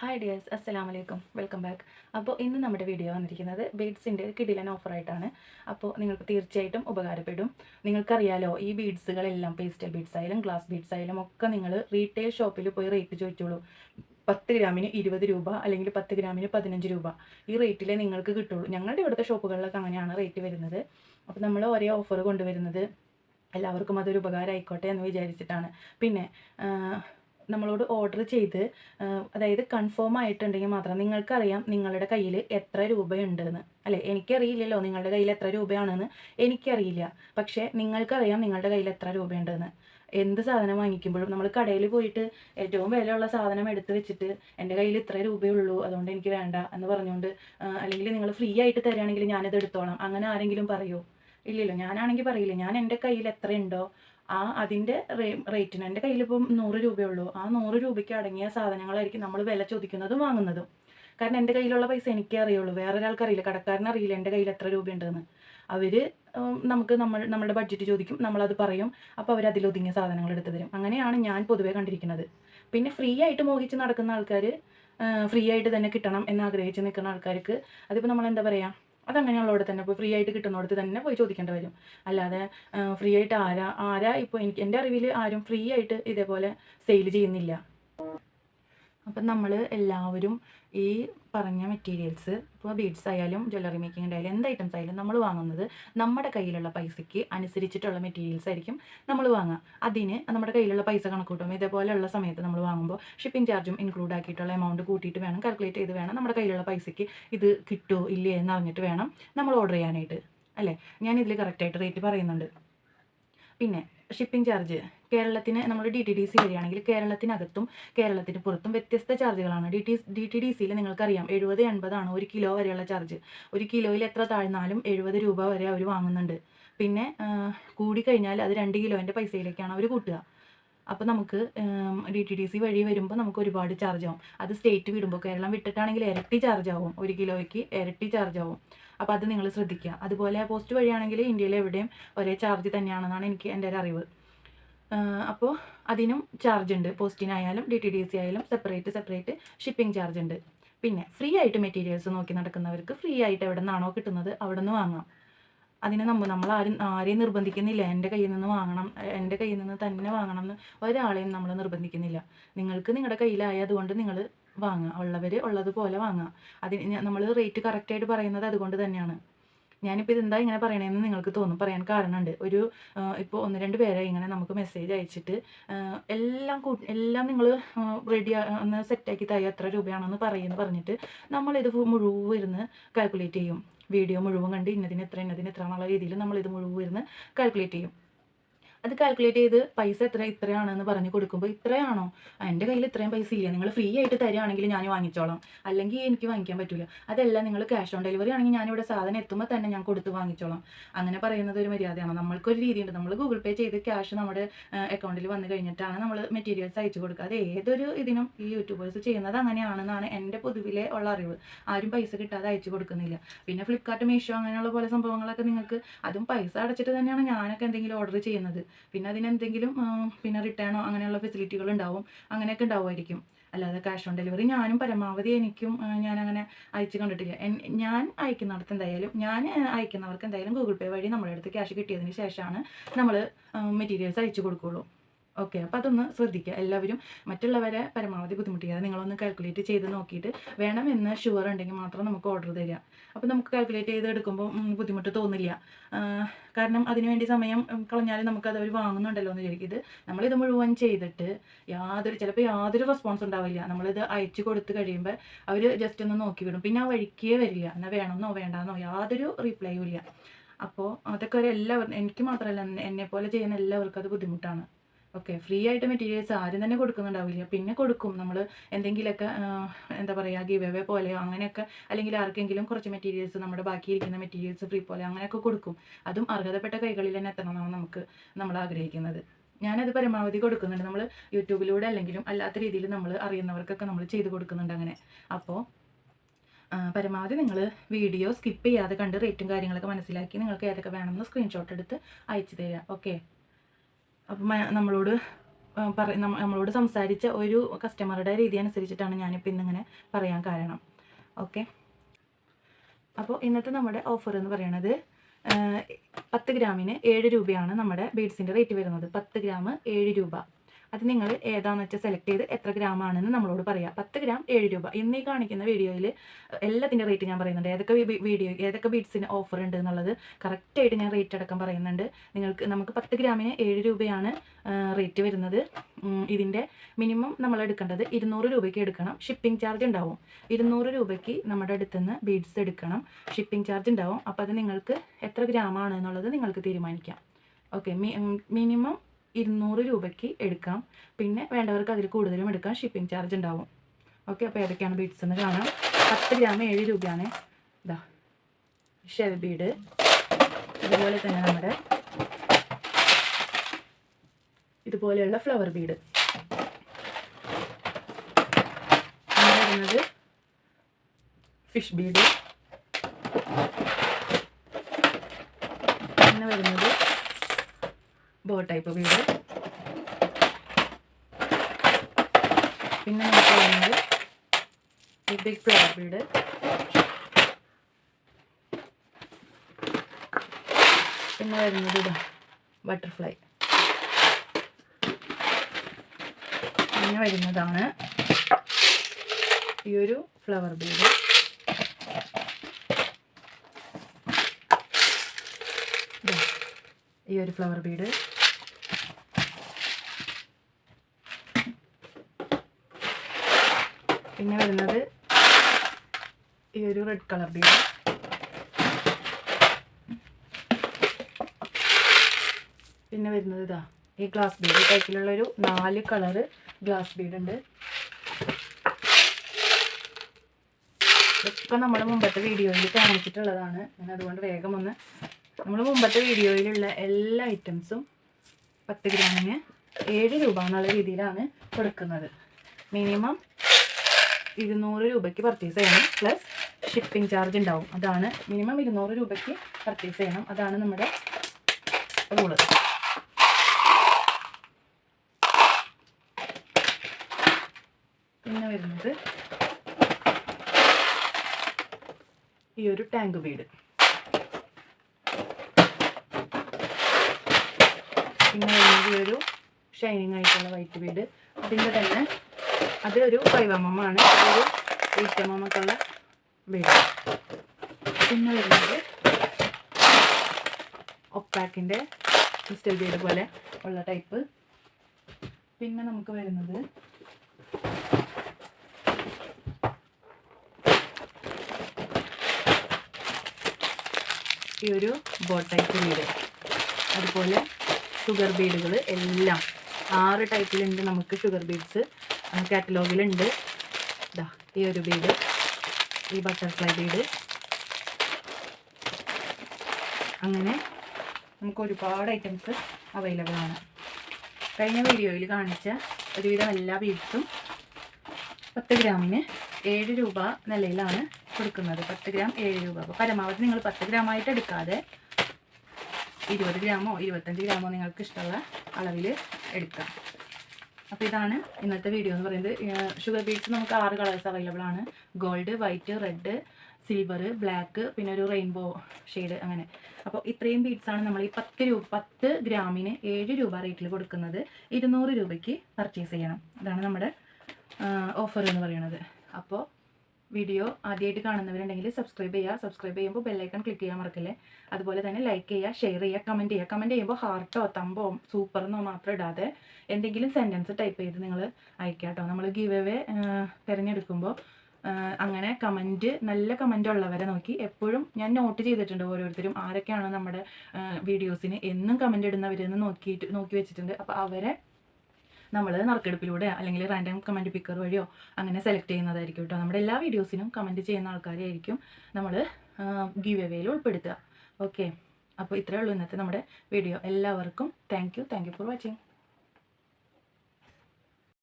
Hi dears അസ്സലാം വലൈക്കും welcome back അപ്പോൾ ഇന്ന് നമ്മുടെ വീഡിയോ വന്നിരിക്കുന്നത് ബീഡ്സിന്റെ ഒരു കിടിലൻ ഓഫറായിട്ടാണ് അപ്പോൾ നിങ്ങൾക്ക് തീർച്ചയായിട്ടും ഉപകാരപ്പെടും. നിങ്ങൾക്കറിയാലോ ഈ ബീഡ്സുകളെല്ലാം പേസ്റ്റൽ ബീഡ്സ് ആയാലും ഗ്ലാസ് ബീഡ്സ് ആയാലും ഒക്കെ നിങ്ങൾ റീറ്റെയിൽ ഷോപ്പിൽ പോയി റേറ്റ് ചോദിച്ചോളൂ. പത്ത് ഗ്രാമിന് ഇരുപത് രൂപ അല്ലെങ്കിൽ പത്ത് ഗ്രാമിന് പതിനഞ്ച് രൂപ. ഈ റേറ്റിലേ നിങ്ങൾക്ക് കിട്ടുള്ളൂ. ഞങ്ങളുടെ ഇവിടുത്തെ ഷോപ്പുകളിലൊക്കെ അങ്ങനെയാണ് റേറ്റ് വരുന്നത്. അപ്പോൾ നമ്മൾ ഒരേ ഓഫർ കൊണ്ടുവരുന്നത്. എല്ലാവർക്കും അതൊരു ഉപകാരമായിക്കോട്ടെ എന്ന് വിചാരിച്ചിട്ടാണ്. പിന്നെ നമ്മളോട് ഓർഡർ ചെയ്ത് അതായത് കൺഫേം ആയിട്ടുണ്ടെങ്കിൽ മാത്രം നിങ്ങൾക്കറിയാം നിങ്ങളുടെ കയ്യിൽ എത്ര രൂപയുണ്ടെന്ന്. അല്ലേ? എനിക്കറിയില്ലല്ലോ നിങ്ങളുടെ കയ്യിൽ എത്ര രൂപയാണെന്ന്. എനിക്കറിയില്ല. പക്ഷേ നിങ്ങൾക്കറിയാം നിങ്ങളുടെ കയ്യിൽ എത്ര രൂപയുണ്ടെന്ന്. എന്ത് സാധനം വാങ്ങിക്കുമ്പോഴും നമ്മൾ കടയിൽ പോയിട്ട് ഏറ്റവും വിലയുള്ള സാധനം എടുത്ത് വെച്ചിട്ട് എന്റെ കയ്യിൽ ഇത്ര രൂപയുള്ളൂ അതുകൊണ്ട് എനിക്ക് വേണ്ട എന്ന് പറഞ്ഞുകൊണ്ട് അല്ലെങ്കിൽ നിങ്ങൾ ഫ്രീ ആയിട്ട് തരികയാണെങ്കിൽ ഞാനിത് എടുത്തോളാം. അങ്ങനെ ആരെങ്കിലും പറയുമോ ഇല്ലല്ലോ ഞാനാണെങ്കിൽ പറയില്ല. ഞാൻ എന്റെ കയ്യിൽ എത്ര ഉണ്ടോ? ആ അതിന്റെ റേറ്റിന്. എന്റെ കയ്യിലിപ്പം നൂറ് രൂപയുള്ളൂ. ആ നൂറ് രൂപയ്ക്ക് അടങ്ങിയ സാധനങ്ങളായിരിക്കും നമ്മൾ വില ചോദിക്കുന്നതും വാങ്ങുന്നതും. കാരണം എന്റെ കയ്യിലുള്ള പൈസ എനിക്കേ അറിയുള്ളൂ. വേറെ ഒരാൾക്ക് അറിയില്ല. കടക്കാരന് അറിയില്ല എന്റെ കയ്യിൽ എത്ര രൂപയുണ്ടെന്ന്. അവർ നമുക്ക് നമ്മൾ നമ്മുടെ ബഡ്ജറ്റ് ചോദിക്കും. നമ്മളത് പറയും. അപ്പോൾ അവർ അതിലൊതുങ്ങിയ സാധനങ്ങൾ എടുത്തു തരും. അങ്ങനെയാണ് ഞാൻ പൊതുവേ കണ്ടിരിക്കുന്നത്. പിന്നെ ഫ്രീ ആയിട്ട് മോഹിച്ച് നടക്കുന്ന ആൾക്കാർ ഫ്രീ ആയിട്ട് തന്നെ കിട്ടണം എന്ന് ആഗ്രഹിച്ച് നിൽക്കുന്ന ആൾക്കാർക്ക് അതിപ്പോൾ നമ്മൾ എന്താ പറയുക അതങ്ങനെയുള്ളവിടെ തന്നെ പോയി ഫ്രീ ആയിട്ട് കിട്ടുന്നിടത്ത് തന്നെ പോയി ചോദിക്കേണ്ടി വരും. അല്ലാതെ ഫ്രീ ആയിട്ട് ആരാ ആരാ ഇപ്പോൾ എനിക്ക് എന്റെ അറിവിൽ ആരും ഫ്രീ ആയിട്ട് ഇതേപോലെ സെയിൽ ചെയ്യുന്നില്ല. അപ്പം നമ്മൾ എല്ലാവരും ഈ പറഞ്ഞ മെറ്റീരിയൽസ് ഇപ്പോൾ ബീഡ്സ് ആയാലും ജ്വല്ലറി മേക്കിംഗ് ആയാലും എന്ത് ഐറ്റംസ് ആയാലും നമ്മൾ വാങ്ങുന്നത് നമ്മുടെ കയ്യിലുള്ള പൈസയ്ക്ക് അനുസരിച്ചിട്ടുള്ള മെറ്റീരിയൽസ് ആയിരിക്കും നമ്മൾ വാങ്ങുക. അതിന് നമ്മുടെ കയ്യിലുള്ള പൈസ കണക്ക് കൂട്ടും ഇതേപോലെയുള്ള സമയത്ത് നമ്മൾ വാങ്ങുമ്പോൾ ഷിപ്പിംഗ് ചാർജും ഇൻക്ലൂഡ് ആക്കിയിട്ടുള്ള എമൗണ്ട് കൂട്ടിയിട്ട് വേണം കാൽക്കുലേറ്റ് ചെയ്ത് വേണം നമ്മുടെ കയ്യിലുള്ള പൈസയ്ക്ക് ഇത് കിട്ടുമോ ഇല്ലേ എന്ന് അറിഞ്ഞിട്ട് വേണം നമ്മൾ ഓർഡർ ചെയ്യാനായിട്ട്. അല്ലേ? ഞാൻ ഇതിൽ കറക്റ്റായിട്ട് റേറ്റ് പറയുന്നുണ്ട്. പിന്നെ ഷിപ്പിംഗ് ചാർജ് കേരളത്തിന് നമ്മൾ ഡി ടി ഡി സി വഴിയാണെങ്കിൽ കേരളത്തിനകത്തും കേരളത്തിന് പുറത്തും വ്യത്യസ്ത ചാർജുകളാണ്. D T D T D സിയിൽ നിങ്ങൾക്കറിയാം എഴുപത് എൺപതാണ് ഒരു കിലോ വരെയുള്ള ചാർജ്. ഒരു കിലോയിൽ എത്ര താഴ്ന്നാലും എഴുപത് രൂപ വരെ അവർ വാങ്ങുന്നുണ്ട്. പിന്നെ കൂടിക്കഴിഞ്ഞാൽ അത് രണ്ട് കിലോന്റെ പൈസയിലേക്കാണ് അവർ കൂട്ടുക. അപ്പോൾ നമുക്ക് ഡി ടി ഡി സി വഴി വരുമ്പോൾ നമുക്ക് ഒരുപാട് ചാർജ് ആവും അത് സ്റ്റേറ്റ് വിടുമ്പോൾ കേരളം വിട്ടിട്ടാണെങ്കിൽ ഇരട്ടി ചാർജ് ആവും ഒരു കിലോയ്ക്ക് ഇരട്ടി ചാർജ് ആവും അപ്പോൾ അത് നിങ്ങൾ ശ്രദ്ധിക്കുക. അതുപോലെ പോസ്റ്റ് വഴിയാണെങ്കിൽ ഇന്ത്യയിൽ എവിടെയും ഒരേ ചാർജ് തന്നെയാണെന്നാണ് എനിക്ക് എന്റെ ഒരു അറിവ്. അപ്പോൾ അതിനും ചാർജ് ഉണ്ട്. പോസ്റ്റിനായാലും ഡി ടി ഡി സി ആയാലും സെപ്പറേറ്റ് സെപ്പറേറ്റ് ഷിപ്പിംഗ് ചാർജ് ഉണ്ട്. പിന്നെ ഫ്രീ ആയിട്ട് മെറ്റീരിയൽസ് നോക്കി നടക്കുന്നവർക്ക് ഫ്രീ ആയിട്ട് എവിടെ നിന്നാണോ കിട്ടുന്നത് അവിടെ നിന്ന് വാങ്ങാം. അതിന് നമ്മൾ നമ്മൾ ആരും ആരെയും നിർബന്ധിക്കുന്നില്ല. എന്റെ കയ്യിൽ നിന്ന് വാങ്ങണം എന്റെ കയ്യിൽ നിന്ന് തന്നെ വാങ്ങണം എന്ന് ഒരാളെയും നമ്മൾ നിർബന്ധിക്കുന്നില്ല. നിങ്ങൾക്ക് നിങ്ങളുടെ കയ്യിലായതുകൊണ്ട് നിങ്ങൾ വാങ്ങുക. ഉള്ളവർ ഉള്ളതുപോലെ വാങ്ങുക. അതിന് നമ്മൾ റേറ്റ് കറക്റ്റായിട്ട് പറയുന്നത് അതുകൊണ്ട് തന്നെയാണ്. ഞാനിപ്പോൾ ഇതെന്താ ഇങ്ങനെ പറയണതെന്ന് നിങ്ങൾക്ക് തോന്നും പറയാൻ കാരണമുണ്ട് ഒരു ഇപ്പോൾ ഒന്ന് രണ്ട് പേരെ ഇങ്ങനെ നമുക്ക് മെസ്സേജ് അയച്ചിട്ട് എല്ലാം കൂ എല്ലാം നിങ്ങൾ റെഡി ഒന്ന് സെറ്റാക്കി തയ്യ എത്ര രൂപയാണെന്ന് പറയുമെന്ന് പറഞ്ഞിട്ട് നമ്മളിത് മുഴുവൻ ഇരുന്ന് കാൽക്കുലേറ്റ് ചെയ്യും. വീഡിയോ മുഴുവൻ കണ്ട് ഇന്നതിന് എത്ര ഇന്നതിന് എത്ര എന്നുള്ള രീതിയിൽ നമ്മളിത് മുഴുവൻ ഇരുന്ന് കാൽക്കുലേറ്റ് ചെയ്യും. അത് കാൽക്കുലേറ്റ് ചെയ്ത് പൈസ എത്ര ഇത്രയാണെന്ന് പറഞ്ഞ് കൊടുക്കുമ്പോൾ ഇത്രയാണോ? എന്റെ കയ്യിൽ ഇത്രയും പൈസ ഇല്ല. നിങ്ങൾ ഫ്രീ ആയിട്ട് തരികയാണെങ്കിൽ ഞാൻ വാങ്ങിച്ചോളാം. അല്ലെങ്കിൽ എനിക്ക് വാങ്ങിക്കാൻ പറ്റില്ല അതെല്ലാം നിങ്ങൾ ക്യാഷ് ഓൺ ഡെലിവറി ആണെങ്കിൽ ഞാനിവിടെ സാധനം എത്തുമ്പോൾ തന്നെ ഞാൻ കൊടുത്ത് വാങ്ങിച്ചോളാം. അങ്ങനെ പറയുന്നത് ഒരു മര്യാദയാണ്. നമ്മൾക്കൊരു രീതിയുണ്ട്. നമ്മൾ ഗൂഗിൾ പേ ചെയ്ത് ക്യാഷ് നമ്മുടെ അക്കൗണ്ടിൽ വന്നു കഴിഞ്ഞിട്ടാണ് നമ്മൾ മെറ്റീരിയൽസ് അയച്ചു കൊടുക്കുക. അത് ഏതൊരു ഇതിനും ഈ യൂട്യൂബേഴ്സ് ചെയ്യുന്നത് അങ്ങനെയാണെന്നാണ് എന്റെ പൊതുവിലെ ഉള്ള അറിവ്. ആരും പൈസ കിട്ടാതെ അയച്ചു കൊടുക്കുന്നില്ല. പിന്നെ ഫ്ലിപ്കാർട്ട് മീഷോ അങ്ങനെയുള്ള പോലെ സംഭവങ്ങളൊക്കെ നിങ്ങൾക്ക് അതും പൈസ അടച്ചിട്ട് തന്നെയാണ് ഞാനൊക്കെ എന്തെങ്കിലും ഓർഡർ ചെയ്യുന്നത്. പിന്നെ അതിനെന്തെങ്കിലും പിന്നെ റിട്ടേണോ അങ്ങനെയുള്ള ഫെസിലിറ്റികൾ ഉണ്ടാവും. അങ്ങനെയൊക്കെ ഉണ്ടാവുമായിരിക്കും. അല്ലാതെ ക്യാഷ് ഓൺ ഡെലിവറി ഞാനും പരമാവധി എനിക്കും ഞാൻ അങ്ങനെ അയച്ചു കണ്ടിട്ടില്ല. ഞാൻ അയക്കുന്നിടത്ത് എന്തായാലും ഞാൻ അയക്കുന്നവർക്ക് എന്തായാലും ഗൂഗിൾ പേ വഴി നമ്മുടെ അടുത്ത് ക്യാഷ് കിട്ടിയതിന് ശേഷമാണ് നമ്മൾ മെറ്റീരിയൽസ് അയച്ചു കൊടുക്കുകയുള്ളൂ ഓക്കെ അപ്പോൾ അതൊന്ന് ശ്രദ്ധിക്കുക. എല്ലാവരും മറ്റുള്ളവരെ പരമാവധി ബുദ്ധിമുട്ടിക്കാതെ നിങ്ങളൊന്ന് കാൽക്കുലേറ്റ് ചെയ്ത് നോക്കിയിട്ട് വേണമെന്ന് ഷുവർ ഉണ്ടെങ്കിൽ മാത്രം നമുക്ക് ഓർഡർ തരിക. അപ്പോൾ നമുക്ക് കാൽക്കുലേറ്റ് ചെയ്ത് എടുക്കുമ്പോൾ ബുദ്ധിമുട്ട് തോന്നില്ല. കാരണം അതിനുവേണ്ടി സമയം കളഞ്ഞാൽ നമുക്കത് അവർ വാങ്ങുന്നുണ്ടല്ലോ എന്ന് വിചാരിക്കും. ഇത് നമ്മളിത് മുഴുവൻ ചെയ്തിട്ട് യാതൊരു ചിലപ്പോൾ യാതൊരു റെസ്പോൺസ് ഉണ്ടാവില്ല. നമ്മളിത് അയച്ചു കൊടുത്ത് കഴിയുമ്പോൾ അവർ ജസ്റ്റ് ഒന്ന് നോക്കി വിടും. പിന്നെ ആ വഴിക്കേ വരില്ല. എന്നാൽ വേണമെന്നോ വേണ്ടാന്നോ യാതൊരു റിപ്ലൈയും ഇല്ല. അപ്പോൾ അതൊക്കെ ഒരു എല്ലാവരും എനിക്ക് മാത്രമല്ല എന്നെ പോലെ ചെയ്യുന്ന എല്ലാവർക്കും അത് ബുദ്ധിമുട്ടാണ്. ഓക്കെ ഫ്രീ ആയിട്ട് മെറ്റീരിയൽസ് ആരും തന്നെ കൊടുക്കുന്നുണ്ടാവില്ല. പിന്നെ കൊടുക്കും. നമ്മൾ എന്തെങ്കിലുമൊക്കെ എന്താ പറയുക ഗീവ് അവേ പോലെയോ അങ്ങനെയൊക്കെ അല്ലെങ്കിൽ ആർക്കെങ്കിലും കുറച്ച് മെറ്റീരിയൽസ് നമ്മുടെ ബാക്കിയിരിക്കുന്ന മെറ്റീരിയൽസ് ഫ്രീ പോലെ അങ്ങനെയൊക്കെ കൊടുക്കും. അതും അർഹതപ്പെട്ട കൈകളിൽ തന്നെ എത്തണമെന്നാണ് നമുക്ക് നമ്മൾ ആഗ്രഹിക്കുന്നത്. ഞാനത് പരമാവധി കൊടുക്കുന്നുണ്ട്. നമ്മൾ യൂട്യൂബിലൂടെ അല്ലെങ്കിലും അല്ലാത്ത രീതിയിൽ നമ്മൾ അറിയുന്നവർക്കൊക്കെ നമ്മൾ ചെയ്ത് കൊടുക്കുന്നുണ്ട് അങ്ങനെ. അപ്പോൾ പരമാവധി നിങ്ങൾ വീഡിയോ സ്കിപ്പ് ചെയ്യാതെ കണ്ട് റേറ്റും കാര്യങ്ങളൊക്കെ മനസ്സിലാക്കി നിങ്ങൾക്ക് ഏതൊക്കെ വേണമെന്ന് സ്ക്രീൻഷോട്ട് എടുത്ത് അയച്ചു തരിക ഓക്കെ? അപ്പം നമ്മളോട് പറ നമ്മളോട് സംസാരിച്ച ഒരു കസ്റ്റമറുടെ രീതി അനുസരിച്ചിട്ടാണ് ഞാനിപ്പോൾ ഇന്നിങ്ങനെ പറയാൻ കാരണം. ഓക്കെ അപ്പോൾ ഇന്നത്തെ നമ്മുടെ ഓഫർ എന്ന് പറയുന്നത് പത്ത് ഗ്രാമിന് ഏഴ് രൂപയാണ് നമ്മുടെ ബീഡ്സിന്റെ റേറ്റ് വരുന്നത്. പത്ത് ഗ്രാം ഏഴ് രൂപ. അത് നിങ്ങൾ ഏതാണെന്ന് വെച്ചാൽ സെലക്ട് ചെയ്ത് എത്ര ഗ്രാം ആണെന്ന് നമ്മളോട് പറയാം. പത്ത് ഗ്രാം ഏഴ് രൂപ. ഇന്ന് കാണിക്കുന്ന വീഡിയോയിൽ എല്ലാത്തിന്റെ റേറ്റ് ഞാൻ പറയുന്നുണ്ട്. ഏതൊക്കെ വീഡിയോ ഏതൊക്കെ ബീഡ്സിന് ഓഫർ ഉണ്ട് എന്നുള്ളത് കറക്റ്റായിട്ട് ഞാൻ റേറ്റ് അടക്കം പറയുന്നുണ്ട്. നിങ്ങൾക്ക് നമുക്ക് പത്ത് ഗ്രാമിന് ഏഴ് രൂപയാണ് റേറ്റ് വരുന്നത്. ഇതിന്റെ മിനിമം നമ്മൾ എടുക്കേണ്ടത് ഇരുന്നൂറ് രൂപയ്ക്ക് എടുക്കണം. ഷിപ്പിംഗ് ചാർജ് ഉണ്ടാവും. ഇരുന്നൂറ് രൂപയ്ക്ക് നമ്മുടെ അടുത്തുനിന്ന് ബീഡ്സ് എടുക്കണം. ഷിപ്പിംഗ് ചാർജ് ഉണ്ടാവും. അപ്പോൾ അത് നിങ്ങൾക്ക് എത്ര ഗ്രാമാണ് എന്നുള്ളത് നിങ്ങൾക്ക് തീരുമാനിക്കാം. ഓക്കെ മിനിമം ഇരുന്നൂറ് രൂപയ്ക്ക് എടുക്കാം. പിന്നെ വേണ്ടവർക്ക് അതിൽ കൂടുതലും എടുക്കാം. ഷിപ്പിംഗ് ചാർജ് ഉണ്ടാവും. ഓക്കെ അപ്പോൾ ഏതൊക്കെയാണ് ബീഡ്സ് എന്ന് കാണാം. പത്ത് ഗ്രാം ഏഴ് രൂപയാണ്. ഇതാ ഷെൽ ബീഡ് അതുപോലെ തന്നെ നമ്മുടെ ഇതുപോലെയുള്ള ഫ്ലവർ ബീഡ് ഫിഷ് ബീഡ് പിന്നെ വരുന്നത് ബോ ടൈപ്പ് വീട്. പിന്നെ നമുക്ക് വരുന്നത് ഈ ബിഗ് ഫ്ലവർ വീട് പിന്നെ വരുന്നത് ഇതാ ബട്ടർഫ്ലൈ പിന്നെ വരുന്നതാണ് ഈ ഒരു ഫ്ലവർ ബീഡ് ഈ ഒരു ഫ്ലവർ ബീഡ് പിന്നെ വരുന്നത് ഈ ഒരു റെഡ് കളർ ബീഡ് പിന്നെ വരുന്നത് ഇതാ ഈ ഗ്ലാസ് ബീഡ് ടൈപ്പിലുള്ള ഒരു നാല് കളറ് ഗ്ലാസ് ബീഡ് ഉണ്ട്. ഇതൊക്കെ നമ്മുടെ മുമ്പത്തെ വീഡിയോയിൽ കാണിച്ചിട്ടുള്ളതാണ്. ഞാൻ അതുകൊണ്ട് വേഗം ഒന്ന് നമ്മൾ മുമ്പത്തെ വീഡിയോയിലുള്ള എല്ലാ ഐറ്റംസും പത്ത് ഗ്രാമിന് ഏഴ് രൂപ എന്നുള്ള രീതിയിലാണ് കൊടുക്കുന്നത്. മിനിമം ഇരുന്നൂറ് രൂപയ്ക്ക് പർച്ചേസ് ചെയ്യണം. പ്ലസ് ഷിപ്പിംഗ് ചാർജ് ഉണ്ടാവും. അതാണ് മിനിമം ഇരുന്നൂറ് രൂപയ്ക്ക് പർച്ചേസ് ചെയ്യണം. അതാണ് നമ്മുടെ റൂൾ പിന്നെ വരുന്നത് ഈ ഒരു ടാങ്ക് വീട്. പിന്നെ വരുന്നത് ഈ ഒരു ഷൈനിങ് ആയിട്ടുള്ള വൈറ്റ് വീട്. അതിന്റെ തന്നെ അത് ഒരു വൈവമ്മമാണ് അതൊരു എയ്റ്റ് വീട്. പിന്നെ വരുന്നത് ഒപ്പാക്കിന്റെ ക്രിസ്റ്റൽ ബീഡ് പോലെ ഉള്ള ടൈപ്പ്. പിന്നെ നമുക്ക് വരുന്നത് ഈ ഒരു ബോട്ടൈപ്പ് വീട്. അതുപോലെ ഷുഗർ ബീഡുകൾ എല്ലാം ആറ് ടൈപ്പിലുണ്ട് നമുക്ക് ഷുഗർ ബീഡ്സ് കാറ്റലോഗിലുണ്ട്. ഇതാ ഈ ഒരു ബീഡ് ഈ ബട്ടർഫ്ലൈ ബീഡ്. അങ്ങനെ നമുക്ക് ഒരുപാട് ഐറ്റംസ് അവൈലബിൾ ആണ്. കഴിഞ്ഞ വീഡിയോയിൽ കാണിച്ച ഒരുവിധം എല്ലാ ബീഡ്സും പത്ത് ഗ്രാമിന് ഏഴ് രൂപ നിലയിലാണ് കൊടുക്കുന്നത്. പത്ത് ഗ്രാം ഏഴ് രൂപ. അപ്പോൾ പരമാവധി നിങ്ങൾ പത്ത് ഗ്രാമായിട്ട് എടുക്കാതെ ഇരുപത് ഗ്രാമോ ഇരുപത്തഞ്ച് ഗ്രാമോ നിങ്ങൾക്ക് ഇഷ്ടമുള്ള അളവിൽ എടുക്കാം. അപ്പോൾ ഇതാണ് ഇന്നത്തെ വീഡിയോ എന്ന് പറയുന്നത്. ഷുഗർ ബീഡ്സ് നമുക്ക് ആറ് കളേഴ്സ് അവൈലബിൾ ആണ്. Gold white red silver black പിന്നെ ഒരു റെയിൻബോ ഷെയ്ഡ് അങ്ങനെ. അപ്പോൾ ഇത്രയും ബീഡ്സാണ് നമ്മൾ ഈ പത്ത് രൂപ പത്ത് ഗ്രാമിന് ഏഴ് രൂപ റേറ്റിൽ കൊടുക്കുന്നത്. ഇരുന്നൂറ് രൂപയ്ക്ക് പർച്ചേസ് ചെയ്യണം. ഇതാണ് നമ്മുടെ ഓഫർ എന്ന് പറയുന്നത്. അപ്പോൾ വീഡിയോ ആദ്യമായിട്ട് കാണുന്നവരുണ്ടെങ്കിൽ സബ്സ്ക്രൈബ് ചെയ്യുക. സബ്സ്ക്രൈബ് ചെയ്യുമ്പോൾ ബെല്ലൈക്കൺ ക്ലിക്ക് ചെയ്യാൻ മറക്കല്ലേ? അതുപോലെ തന്നെ ലൈക്ക് ചെയ്യുക ഷെയർ ചെയ്യുക കമന്റ് ചെയ്യുക. കമന്റ് ചെയ്യുമ്പോൾ ഹാർട്ടോ തമ്പോ സൂപ്പർ എന്നോ മാത്രം ഇടാതെ എന്തെങ്കിലും സെന്റൻസ് ടൈപ്പ് ചെയ്ത് നിങ്ങൾ അയക്കുക കേട്ടോ. നമ്മൾ ഗിവ് എവേ തിരഞ്ഞെടുക്കുമ്പോൾ അങ്ങനെ കമന്റ് നല്ല കമന്റ് ഉള്ളവരെ നോക്കി. എപ്പോഴും ഞാൻ നോട്ട് ചെയ്തിട്ടുണ്ട് ഓരോരുത്തരും ആരൊക്കെയാണ് നമ്മുടെ വീഡിയോസിന് എന്നും കമന്റ് ഇടുന്നവരെന്ന് നോക്കിയിട്ട് നോക്കി വെച്ചിട്ടുണ്ട്. അപ്പോൾ അവരെ നമ്മൾ നറുക്കെടുപ്പിലൂടെ അല്ലെങ്കിൽ റാൻഡം കമന്റ് പിക്കർ വഴിയോ അങ്ങനെ സെലക്ട് ചെയ്യുന്നതായിരിക്കും കേട്ടോ. നമ്മുടെ എല്ലാ വീഡിയോസിനും കമന്റ് ചെയ്യുന്ന ആൾക്കാരെയായിരിക്കും നമ്മൾ ഗീവ് എവേയിൽ ഉൾപ്പെടുത്തുക. ഓക്കെ അപ്പോൾ ഇത്രയേ ഉള്ളൂ ഇന്നത്തെ നമ്മുടെ വീഡിയോ എല്ലാവർക്കും thank you thank you for watching